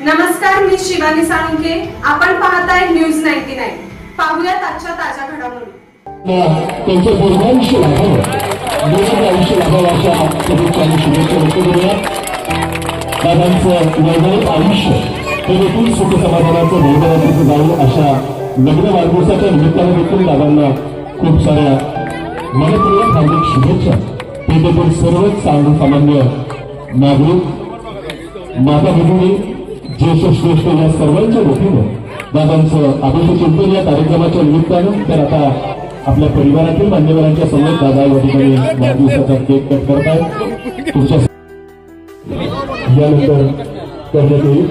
नमस्कार मी शिवानी साळुंके आपण पाहताय न्यूज नाईन्टी नाईन. पाहूयात आजच्या ताज्या घडामोडी. त्यांचे लाभावं आयुष्य लाभावं अशा शुभेच्छा आणि शुभेच्छा व्यक्त करूया. दादांचं आयुष्य हे देखील सुख समाधानाचं वैभवाचं अशा लग्न वाढदिवसाच्या निमित्तानं देखील दादांना खूप साऱ्या मनपूर्वक हार्दिक शुभेच्छा. ते देखील सर्वच सामान्य नागरिक माता भगिनी ज्येष्ठ श्रेष्ठ या सर्वांच्या वतीनं दादांचं अभिषेक चिंतन या कार्यक्रमाच्या निमित्तानं. तर आता आपल्या परिवारातील मान्यवरांच्या समोर दादा या ठिकाणी वाढदिवसाचा केक कट करतायत तुमच्या यानंतर करण्यात येईल.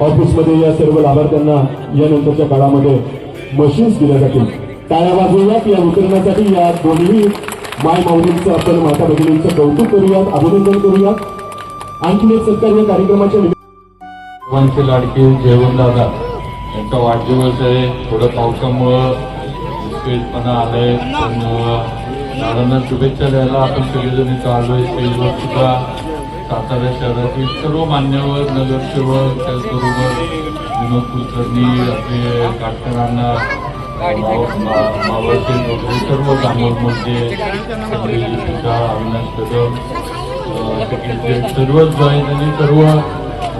ऑफिसमध्ये या सर्व लाभार्थ्यांना यानंतरच्या काळामध्ये मशीन्स दिल्या जातील टाळ्या वाजवूयात या वितरणासाठी या दोन्ही माय माऊलींचं आपण माता भगिनींचं कौतुक करूयात अभिनंदन करूयात. आणखी एक सत्कार या कार्यक्रमाच्या सर्वांचे लाडके जेवण दादा. यांचा वाढदिवस आहे. थोडं पावसामुळं विस्कळीतपणा आलाय. पण दादांना शुभेच्छा द्यायला आपण सगळेजण इथं आहे स्टेजवर सुद्धा. सातारा शहरातील सर्व मान्यवर नगरसेवक त्याचबरोबर विनोद कुलकर्णी आपले काटकरांना मावळचे सर्व कामोरमध्ये सगळे अविनाश कदम सर्वच जॉईन आणि सर्व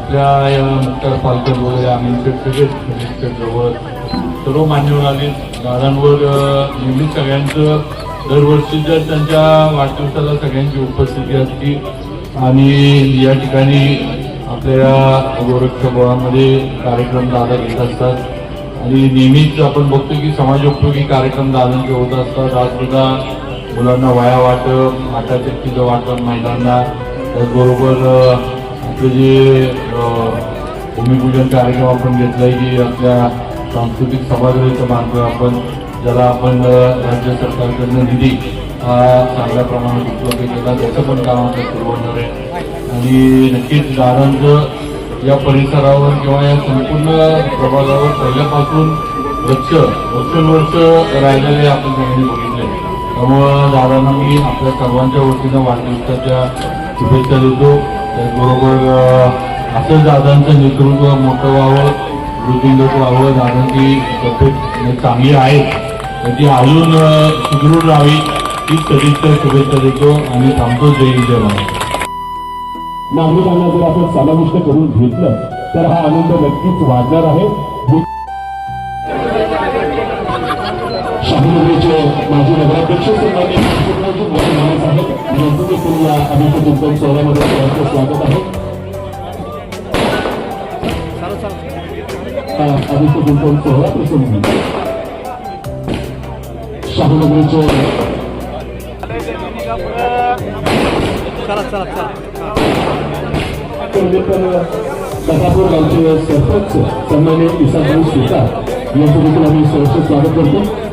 आपल्या या मुक्तार पालकर वगैरे आम्ही सगळे जवळ सर्व मान्यवर आले. दादांवर नेहमी नेहमीच सगळ्यांचं दरवर्षी जर त्यांच्या वाढदिवसाला सगळ्यांची उपस्थिती असते आणि या ठिकाणी आपल्या गोरक्षबळामध्ये कार्यक्रम दादा घेत असतात. आणि नेहमीच आपण बघतो की समाजोपयोगी कार्यक्रम दादांचे होत असतात. आज सुद्धा मुलांना वाया वाटप आटाचक्कीचं वाटप महिलांना. त्याचबरोबर आपलं जे भूमिपूजन कार्यक्रम आपण घेतलाय की आपल्या सांस्कृतिक सभागृहाचं बांधतो आपण ज्याला आपण राज्य सरकारकडनं निधी हा चांगल्या प्रमाणात उपलब्ध केला त्याचं पण काम आता सुरू होणार आहे. आणि नक्कीच दारांचं या परिसरावर किंवा या संपूर्ण प्रभागावर पहिल्यापासून लक्ष वर्षानुवर्ष राहिलेले आपण सगळ्यांनी बघितले. त्यामुळं दादांना मी आपल्या सर्वांच्या वतीनं वाढदिवसाच्या शुभेच्छा देतो. त्याचबरोबर असं दादांचं नेतृत्व मोठं व्हावं वृद्धिंगत व्हावं दादांची तब्येत चांगली आहे. तर ती अजून सुदृढ राहावी हीच सदिच्छा शुभेच्छा देतो आणि थांबतो. जय हिंद, जय महाराष्ट्र नागरिकांना जर आपण समाविष्ट करून घेतलं तर हा आनंद नक्कीच वाढणार आहे. शाहूनगरीचे माजी नगराध्यक्ष यांचं देखील या अभिषेक चिंतन सोहळ्यामध्ये सर्वांचं स्वागत आहे हा अभिषेक चिंतन सोहळा प्रसंगी शाहूनगरीचे कसापूर गावचे सरपंच सन्मान्य इसाभाऊ सुतार यांचं देखील आम्ही सहर्ष स्वागत करतो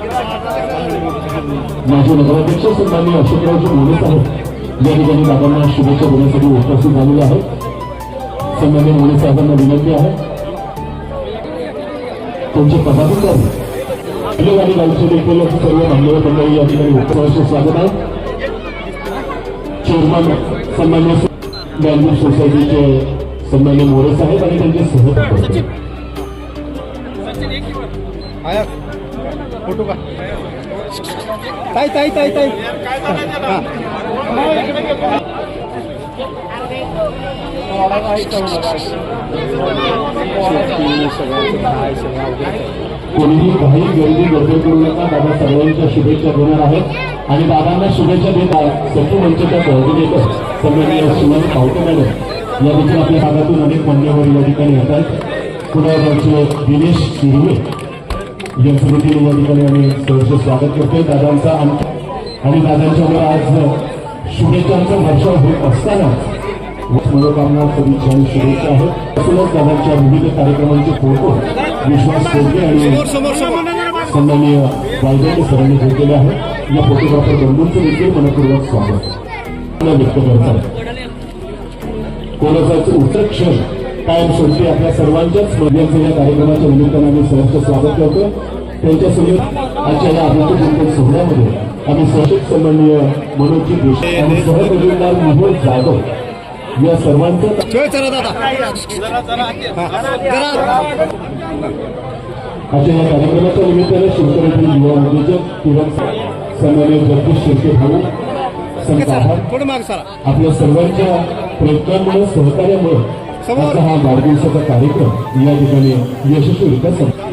माजी नगराध्यक्ष सन्मान्य अशोकरावजी मोरे साहेब या ठिकाणी दादांना शुभेच्छा देण्यासाठी उपस्थित झालेले आहेत सन्मान्य मोरे साहेबांना विनंती आहे. त्यांचे पदाधिकारी आणि गावचे देखील सर्व मान्यवर मंडळी, या उपस्थित स्वागत आहे. चेअरमन, सन्मान्य बँकिंग सोसायटीचे सन्मान्य मोरे साहेब आणि त्यांचे सहकारी आया, फ़ोटो का ताई ताई ताई ताई कोणीही काही गर्दी गर्दी करू नका. दादा सर्वांच्या शुभेच्छा देणार आहेत. आणि दादांना शुभेच्छा देत आहेत. सखी मंचच्या कोऑर्डिनेटर सन्माननीय सुमन पावटे मॅडम या देखील आपल्या भागातून अनेक मान्यवर या ठिकाणी येतात. पुण्याचे दिनेश शिरवे यांचं देखील या ठिकाणी आम्ही सहर्ष स्वागत करतोय दादांचा आणि दादांच्यावर आज शुभेच्छांचा वर्षाव होत असताना मनोकामना सदिच्छा आणि शुभेच्छा आहेत असूनच दादांच्या विविध कार्यक्रमांचे फोटो विश्वास कोडके आणि सन्माननीय वायदे सरांनी घेतलेले आहे या फोटोग्राफर बंधूंचं देखील मनपूर्वक स्वागत व्यक्त करतात कोणाचं उत्तर क्षण कायम शेवटी आपल्या सर्वांच्याच या कार्यक्रमाच्या निमित्तानं आम्ही सहर्ष स्वागत करतो. त्यांच्यासमोर आजच्या या अभिषेक चिंतन सोहळ्यामध्ये आम्ही सहशिक सन्माननीय मनोजी देशमुख आणि सहकर्णीदार मोहन जाधव या सर्वांचं अशा या कार्यक्रमाच्या निमित्तानं शिवसेनेतील युवा उद्योजक तुरंत सन्मान्य जगदीश शिर्के भाऊ संत आपल्या सर्वांच्या प्रयत्नांमुळे सहकार्यामुळे समोर. हा वाढदिवसाचा कार्यक्रम या ठिकाणी यशस्वीरित्या संपला